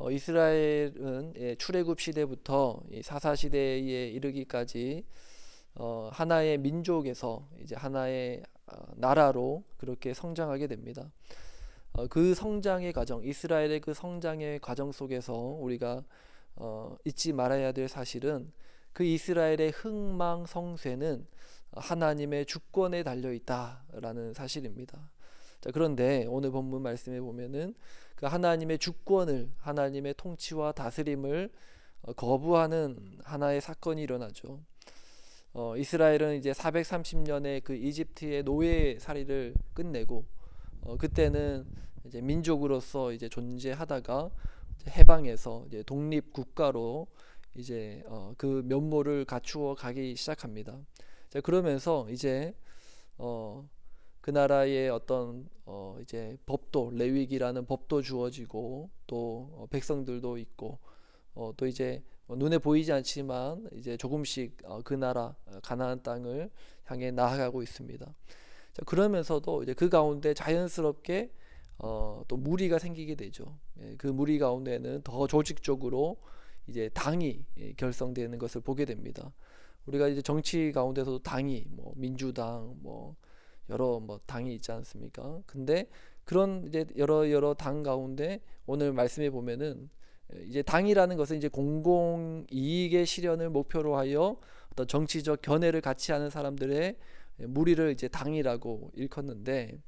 어, 이스라엘은 예, 출애굽 시대부터 이 사사 시대에 이르기까지 어, 하나의 민족에서 이제 하나의 어, 나라로 그렇게 성장하게 됩니다. 어, 그 성장의 과정, 이스라엘의 그 성장의 과정 속에서 우리가 어, 잊지 말아야 될 사실은 그 이스라엘의 흥망성쇠는 하나님의 주권에 달려 있다라는 사실입니다. 자, 그런데 오늘 본문 말씀에 보면은 그 하나님의 주권을 하나님의 통치와 다스림을 어, 거부하는 하나의 사건이 일어나죠. 어, 이스라엘은 이제 430년의 그 이집트의 노예 살이를 끝내고 어, 그때는 이제 민족으로서 이제 존재하다가 이제 해방해서 이제 독립 국가로 이제 어, 그 면모를 갖추어 가기 시작합니다. 자, 그러면서 이제 어, 그 나라의 어떤 어, 이제 법도 레위기라는 법도 주어지고 또 어, 백성들도 있고 어, 또 이제 어, 눈에 보이지 않지만 이제 조금씩 어, 그 나라 어, 가나안 땅을 향해 나아가고 있습니다. 자, 그러면서도 이제 그 가운데 자연스럽게 어, 또 무리가 생기게 되죠. 예, 그 무리 가운데는 더 조직적으로 이제 당이 예, 결성되는 것을 보게 됩니다. 우리가 이제 정치 가운데서도 당이 뭐 민주당 뭐 여러 뭐 당이 있지 않습니까? 근데 그런 이제 여러 여러 당 가운데 오늘 말씀해 보면은 예, 이제 당이라는 것은 이제 공공 이익의 실현을 목표로 하여 어떤 정치적 견해를 같이 하는 사람들의 무리를 이제 당이라고 일컫는데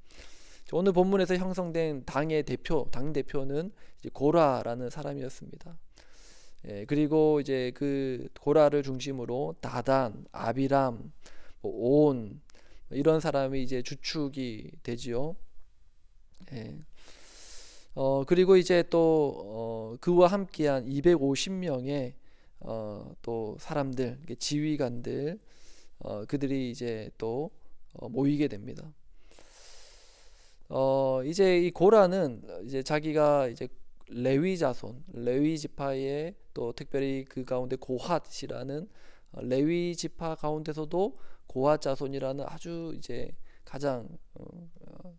오늘 본문에서 형성된 당의 대표, 당 대표는 이제 고라라는 사람이었습니다. 예, 그리고 이제 그 고라를 중심으로 다단, 아비람, 뭐 온 이런 사람이 이제 주축이 되지요. 예. 어, 그리고 이제 또 어, 그와 함께한 250명의 어, 또 사람들, 지휘관들, 어, 그들이 이제 또 어, 모이게 됩니다. 어, 이제 이 고라는 이제 자기가 이제 레위 자손, 레위 지파의 또 특별히 그 가운데 고핫이라는 어, 레위 지파 가운데서도 고핫 자손이라는 아주 이제 가장 어, 어,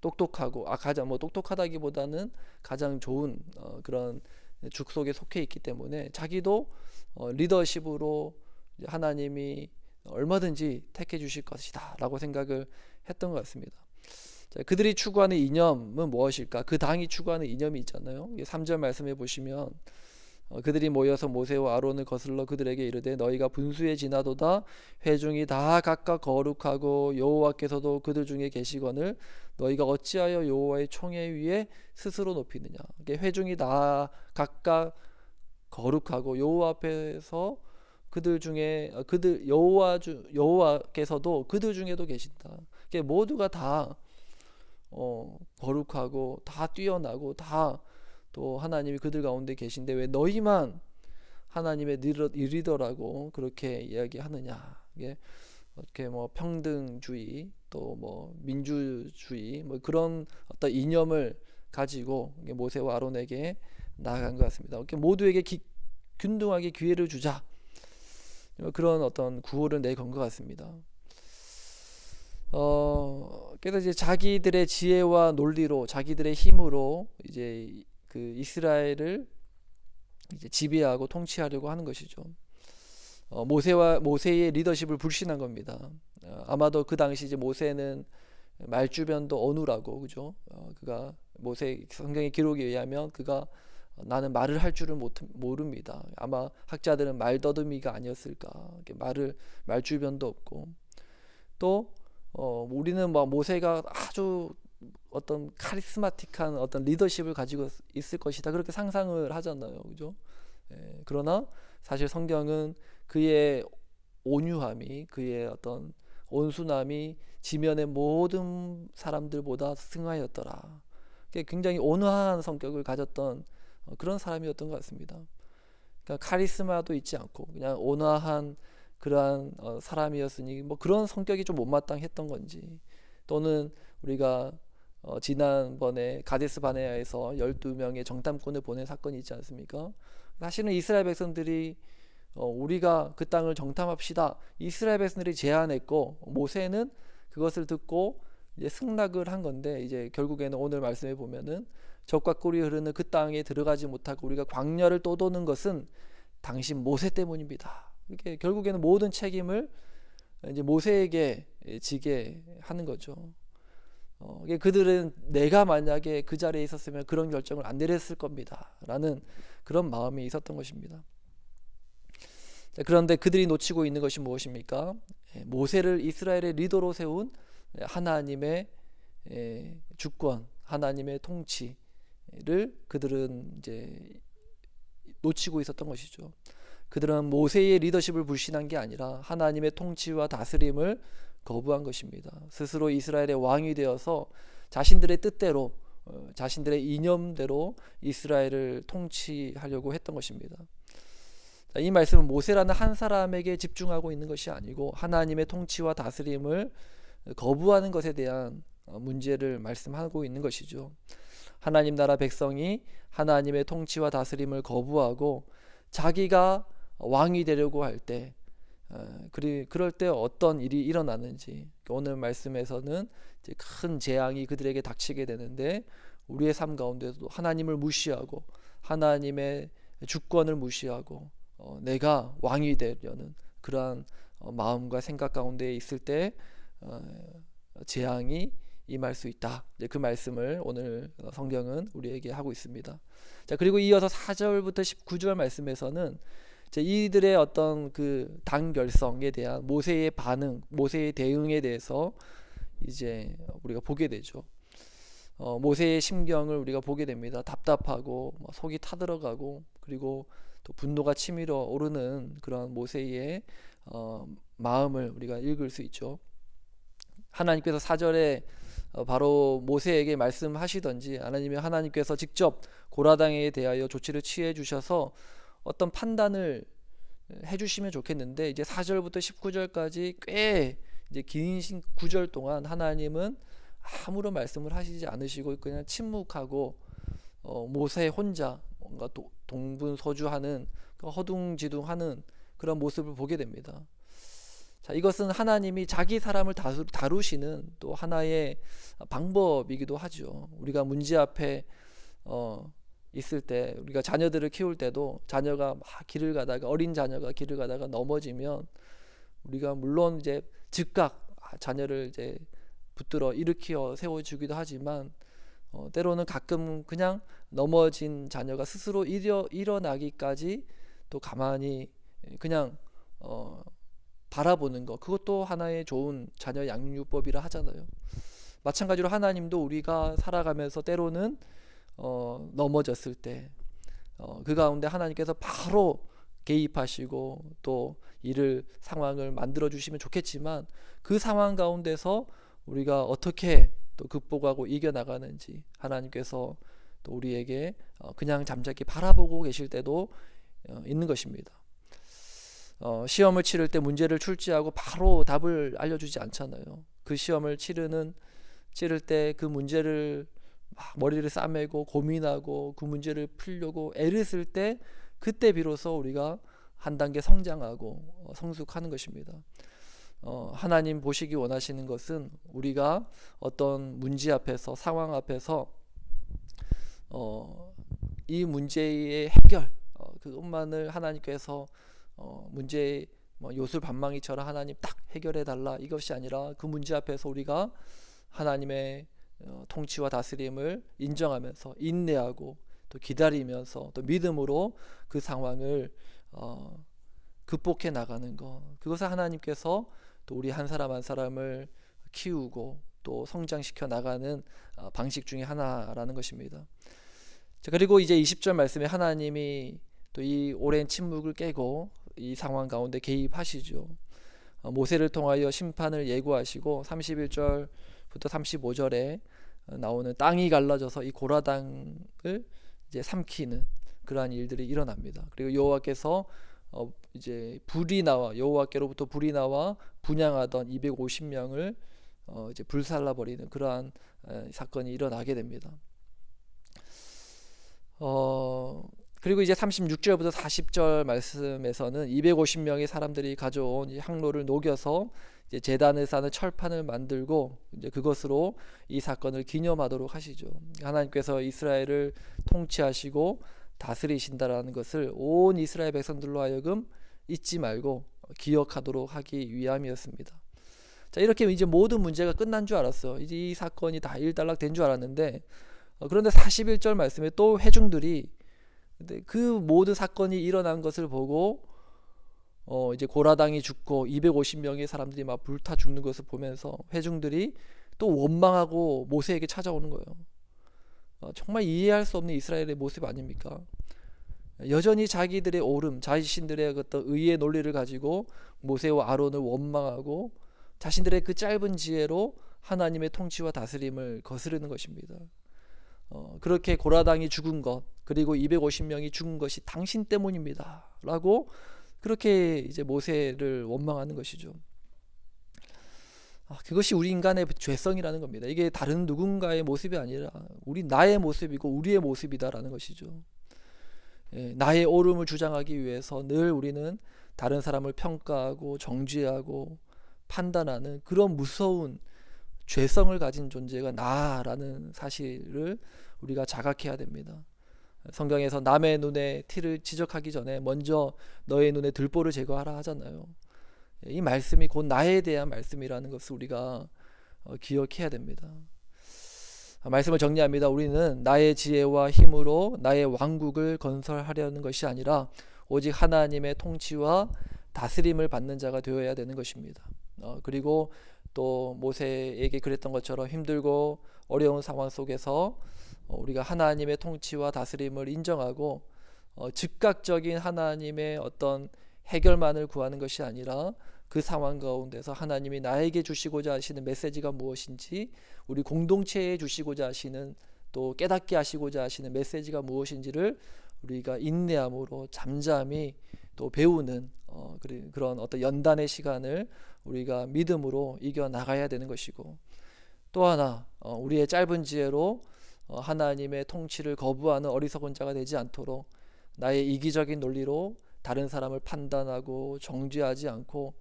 똑똑하고 아 가장 뭐 똑똑하다기보다는 가장 좋은 어, 그런 축속에 속해 있기 때문에 자기도 어, 리더십으로 하나님이 얼마든지 택해 주실 것이다라고 생각을 했던 것 같습니다. 자, 그들이 추구하는 이념은 무엇일까? 그 당이 추구하는 이념이 있잖아요. 3절 말씀해 보시면 어, 그들이 모여서 모세와 아론을 거슬러 그들에게 이르되 너희가 분수에 지나도다 회중이 다 각각 거룩하고 여호와께서도 그들 중에 계시거늘 너희가 어찌하여 여호와의 총회 위에 스스로 높이느냐 이게 회중이 다 각각 거룩하고 여호와 앞에서 그들 중에 어, 그들 여호와 주 여호와께서도 그들 중에도 계신다. 이게 모두가 다 어, 거룩하고 다 뛰어나고 다 또 하나님이 그들 가운데 계신데 왜 너희만 하나님의 리더라고 그렇게 이야기하느냐 이게 어떻게 뭐 평등주의 또 뭐 민주주의 뭐 그런 어떤 이념을 가지고 모세와 아론에게 나아간 것 같습니다. 이렇게 모두에게 기, 균등하게 기회를 주자 그런 어떤 구호를 내건 것 같습니다. 어, 그래서 이제 자기들의 지혜와 논리로 자기들의 힘으로 이제 그 이스라엘을 이제 지배하고 통치하려고 하는 것이죠. 어, 모세와 모세의 리더십을 불신한 겁니다. 어, 아마도 그 당시 이제 모세는 말주변도 어누라고 그죠? 어, 그가 모세 성경의 기록에 의하면 그가 나는 말을 할 줄을 못, 모릅니다. 아마 학자들은 말더듬이가 아니었을까. 말을 말주변도 없고 또 어, 우리는 뭐 모세가 아주 어떤 카리스마틱한 어떤 리더십을 가지고 있을 것이다 그렇게 상상을 하잖아요, 그죠? 예, 그러나 사실 성경은 그의 온유함이 그의 어떤 온순함이 지면의 모든 사람들보다 승하였더라. 굉장히 온화한 성격을 가졌던 어, 그런 사람이었던 것 같습니다. 그러니까 카리스마도 있지 않고 그냥 온화한 그러한 어, 사람이었으니 뭐 그런 성격이 좀 못마땅했던 건지 또는 우리가 어, 지난번에 가데스 바네아에서 12명의 정탐꾼을 보낸 사건이 있지 않습니까? 사실은 이스라엘 백성들이 어, 우리가 그 땅을 정탐합시다. 이스라엘 백성들이 제안했고 모세는 그것을 듣고 이제 승낙을 한 건데 이제 결국에는 오늘 말씀해 보면은 적과 꿀이 흐르는 그 땅에 들어가지 못하고 우리가 광야를 떠도는 것은 당신 모세 때문입니다. 이게 결국에는 모든 책임을 이제 모세에게 지게 하는 거죠. 어, 그들은 내가 만약에 그 자리에 있었으면 그런 결정을 안 내렸을 겁니다 라는 그런 마음이 있었던 것입니다. 자, 그런데 그들이 놓치고 있는 것이 무엇입니까? 예, 모세를 이스라엘의 리더로 세운 하나님의 예, 주권, 하나님의 통치를 그들은 이제 놓치고 있었던 것이죠. 그들은 모세의 리더십을 불신한 게 아니라 하나님의 통치와 다스림을 거부한 것입니다. 스스로 이스라엘의 왕이 되어서 자신들의 뜻대로 어, 자신들의 이념대로 이스라엘을 통치하려고 했던 것입니다. 이 말씀은 모세라는 한 사람에게 집중하고 있는 것이 아니고 하나님의 통치와 다스림을 거부하는 것에 대한 어, 문제를 말씀하고 있는 것이죠. 하나님 나라 백성이 하나님의 통치와 다스림을 거부하고 자기가 왕이 되려고 할때 어, 그리 그럴 때 어떤 일이 일어나는지 오늘 말씀에서는 큰 재앙이 그들에게 닥치게 되는데 우리의 삶 가운데도 하나님을 무시하고 하나님의 주권을 무시하고 어, 내가 왕이 되려는 그러한 어, 마음과 생각 가운데 있을 때 어, 재앙이 임할 수 있다. 그 말씀을 오늘 어, 성경은 우리에게 하고 있습니다. 자 그리고 이어서 4절부터 19절 말씀에서는 이들의 어떤 그 단결성에 대한 모세의 반응, 모세의 대응에 대해서 이제 우리가 보게 되죠. 어, 모세의 심경을 우리가 보게 됩니다. 답답하고 뭐 속이 타들어가고 그리고 또 분노가 치밀어 오르는 그런 모세의 어, 마음을 우리가 읽을 수 있죠. 하나님께서 사절에 어, 바로 모세에게 말씀하시던지 하나님이 하나님께서 직접 고라당에 대하여 조치를 취해 주셔서 어떤 판단을 해주시면 좋겠는데 이제 4절부터 19절까지 꽤 이제 긴 구절 동안 하나님은 아무런 말씀을 하시지 않으시고 그냥 침묵하고 어, 모세 혼자 뭔가 도, 동분서주하는 그 허둥지둥하는 그런 모습을 보게 됩니다. 자, 이것은 하나님이 자기 사람을 다루, 시는또 하나의 방법이기도 하죠. 우리가 문제 앞에 어, 있을 때 우리가 자녀들을 키울 때도 자녀가 막 길을 가다가 어린 자녀가 길을 가다가 넘어지면 우리가 물론 이제 즉각 아, 자녀를 이제 붙들어 일으켜 세워주기도 하지만 어, 때로는 가끔 그냥 넘어진 자녀가 스스로 일어, 일어나기까지 또 가만히 그냥 어, 바라보는 것 그것도 하나의 좋은 자녀 양육법이라 하잖아요. 마찬가지로 하나님도 우리가 살아가면서 때로는 어, 넘어졌을 때, 어, 그 가운데 하나님께서 바로 개입하시고 또 이를 상황을 만들어 주시면 좋겠지만 그 상황 가운데서 우리가 어떻게 또 극복하고 이겨 나가는지 하나님께서 또 우리에게 어, 그냥 잠자기 바라보고 계실 때도 어, 있는 것입니다. 어, 시험을 치를 때 문제를 출제하고 바로 답을 알려주지 않잖아요. 그 시험을 치르는 치를 때 그 문제를 막 머리를 싸매고 고민하고 그 문제를 풀려고 애를 쓸 때 그때 비로소 우리가 한 단계 성장하고 어, 성숙하는 것입니다. 어, 하나님 보시기 원하시는 것은 우리가 어떤 문제 앞에서 상황 앞에서 어, 이 문제의 해결 어, 그것만을 하나님께서 어, 문제 뭐 요술 반망이처럼 하나님 딱 해결해 달라 이것이 아니라 그 문제 앞에서 우리가 하나님의 어, 통치와 다스림을 인정하면서 인내하고 또 기다리면서 또 믿음으로 그 상황을 어, 극복해 나가는 것 그것을 하나님께서 또 우리 한 사람 한 사람을 키우고 또 성장시켜 나가는 어, 방식 중에 하나라는 것입니다. 자, 그리고 이제 20절 말씀에 하나님이 또 이 오랜 침묵을 깨고 이 상황 가운데 개입하시죠. 어, 모세를 통하여 심판을 예고하시고 31절 부터 35절에 나오는 땅이 갈라져서 이 고라당을 이제 삼키는 그러한 일들이 일어납니다. 그리고 여호와께서 어 이제 불이 나와 여호와께로부터 불이 나와 분양하던 250명을 어 이제 불살라 버리는 그러한 에, 사건이 일어나게 됩니다. 어 그리고 이제 36절부터 40절 말씀에서는 250명의 사람들이 가져온 항로를 녹여서 이제 제단을 쌓는 철판을 만들고 이제 그것으로 이 사건을 기념하도록 하시죠. 하나님께서 이스라엘을 통치하시고 다스리신다라는 것을 온 이스라엘 백성들로 하여금 잊지 말고 기억하도록 하기 위함이었습니다. 자 이렇게 이제 모든 문제가 끝난 줄 알았어. 이제 이 사건이 다 일단락 된 줄 알았는데 어, 그런데 41절 말씀에 또 회중들이 그 모든 사건이 일어난 것을 보고 어 이제 고라당이 죽고 250명의 사람들이 막 불타 죽는 것을 보면서 회중들이 또 원망하고 모세에게 찾아오는 거예요. 어, 정말 이해할 수 없는 이스라엘의 모습 아닙니까? 여전히 자기들의 오름, 자신들의 어떤 의의 논리를 가지고 모세와 아론을 원망하고 자신들의 그 짧은 지혜로 하나님의 통치와 다스림을 거스르는 것입니다. 어, 그렇게 고라당이 죽은 것 그리고 250명이 죽은 것이 당신 때문입니다 라고 그렇게 이제 모세를 원망하는 것이죠. 아, 그것이 우리 인간의 죄성이라는 겁니다. 이게 다른 누군가의 모습이 아니라 우리 나의 모습이고 우리의 모습이다라는 것이죠. 예, 나의 옳음을 주장하기 위해서 늘 우리는 다른 사람을 평가하고 정죄하고 판단하는 그런 무서운 죄성을 가진 존재가 나라는 사실을 우리가 자각해야 됩니다. 성경에서 남의 눈에 티를 지적하기 전에 먼저 너의 눈에 들보를 제거하라 하잖아요. 이 말씀이 곧 나에 대한 말씀이라는 것을 우리가 어, 기억해야 됩니다. 아, 말씀을 정리합니다. 우리는 나의 지혜와 힘으로 나의 왕국을 건설하려는 것이 아니라 오직 하나님의 통치와 다스림을 받는 자가 되어야 되는 것입니다. 어, 그리고 또 모세에게 그랬던 것처럼 힘들고 어려운 상황 속에서 어, 우리가 하나님의 통치와 다스림을 인정하고 어, 즉각적인 하나님의 어떤 해결만을 구하는 것이 아니라 그 상황 가운데서 하나님이 나에게 주시고자 하시는 메시지가 무엇인지 우리 공동체에 주시고자 하시는 또 깨닫게 하시고자 하시는 메시지가 무엇인지를 우리가 인내함으로 잠잠히 또 배우는 어, 그런 어떤 연단의 시간을 우리가 믿음으로 이겨 나가야 되는 것이고 또 하나 어, 우리의 짧은 지혜로 어, 하나님의 통치를 거부하는 어리석은 자가 되지 않도록 나의 이기적인 논리로 다른 사람을 판단하고 정죄하지 않고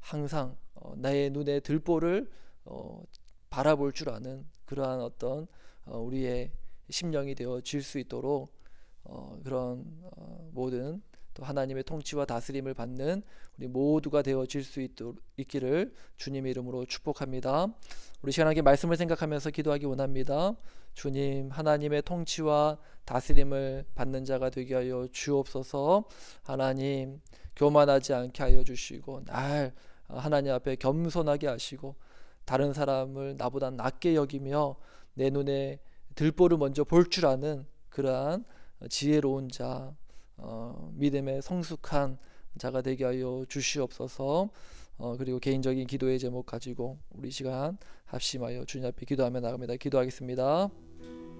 항상 어, 나의 눈에 들보를 어, 바라볼 줄 아는 그러한 어떤 어, 우리의 심령이 되어질 수 있도록 어, 그런 어, 모든 또 하나님의 통치와 다스림을 받는 우리 모두가 되어질 수 있도록 있기를 주님의 이름으로 축복합니다. 우리 시간하게 말씀을 생각하면서 기도하기 원합니다. 주님 하나님의 통치와 다스림을 받는 자가 되게 하여 주옵소서. 하나님 교만하지 않게 하여 주시고 날 하나님 앞에 겸손하게 하시고 다른 사람을 나보다 낮게 여기며 내 눈에 들보를 먼저 볼 줄 아는 그러한 지혜로운 자, 어, 믿음의 성숙한 자가 되게 하여 주시옵소서. 어, 그리고 개인적인 기도의 제목 가지고 우리 시간 합심하여 주님 앞에 기도하며 나갑니다. 기도하겠습니다.